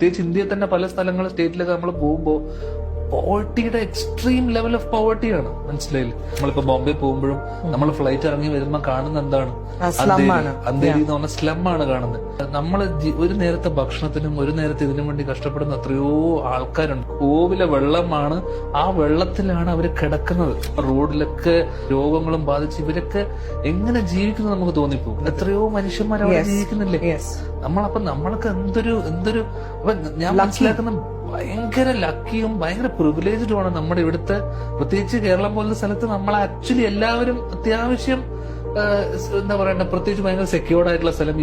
പ്രത്യേകിച്ച് ഇന്ത്യയിൽ തന്നെ പല സ്ഥലങ്ങൾ സ്റ്റേറ്റിലൊക്കെ നമ്മൾ പോകുമ്പോൾ പോവർട്ടിയുടെ എക്സ്ട്രീം ലെവൽ ഓഫ് പോവർട്ടിയാണ് മനസ്സിലായില്ലേ? നമ്മളിപ്പോ ബോംബെ പോകുമ്പോഴും നമ്മൾ ഫ്ലൈറ്റ് ഇറങ്ങി വരുമ്പോൾ കാണുന്ന എന്താണ്? അന്തേരി എന്ന് പറഞ്ഞ സ്ലം ആണ് കാണുന്നത് നമ്മൾ ഒരു നേരത്തെ ഭക്ഷണത്തിനും ഒരു നേരത്തെ ഇതിനും വേണ്ടി കഷ്ടപ്പെടുന്ന എത്രയോ ആൾക്കാരുണ്ട്. കോവിലെ വെള്ളമാണ് ആ വെള്ളത്തിലാണ് അവർ കിടക്കുന്നത്. റോഡിലൊക്കെ രോഗങ്ങളും ബാധിച്ച് ഇവരൊക്കെ എങ്ങനെ ജീവിക്കുന്നു നമുക്ക് തോന്നിപ്പോകും എത്രയോ മനുഷ്യന്മാർ അവിടെ ജീവിക്കുന്നില്ലേ? യെസ് നമ്മൾക്ക് എന്തൊരു എന്തൊരു ഞാൻ മനസ്സിലാക്കുന്ന ഭയങ്കര ലക്കിയും ഭയങ്കര പ്രിവിലേജ്ഡുമാണ് നമ്മുടെ ഇവിടുത്തെ പ്രത്യേകിച്ച് കേരളം പോലുള്ള സ്ഥലത്ത് നമ്മൾ ആക്ച്വലി എല്ലാവരും അത്യാവശ്യം എന്താ പറയണ്ട പ്രത്യേകിച്ച് ഭയങ്കര സെക്യൂർഡ് ആയിട്ടുള്ള സ്ഥലം.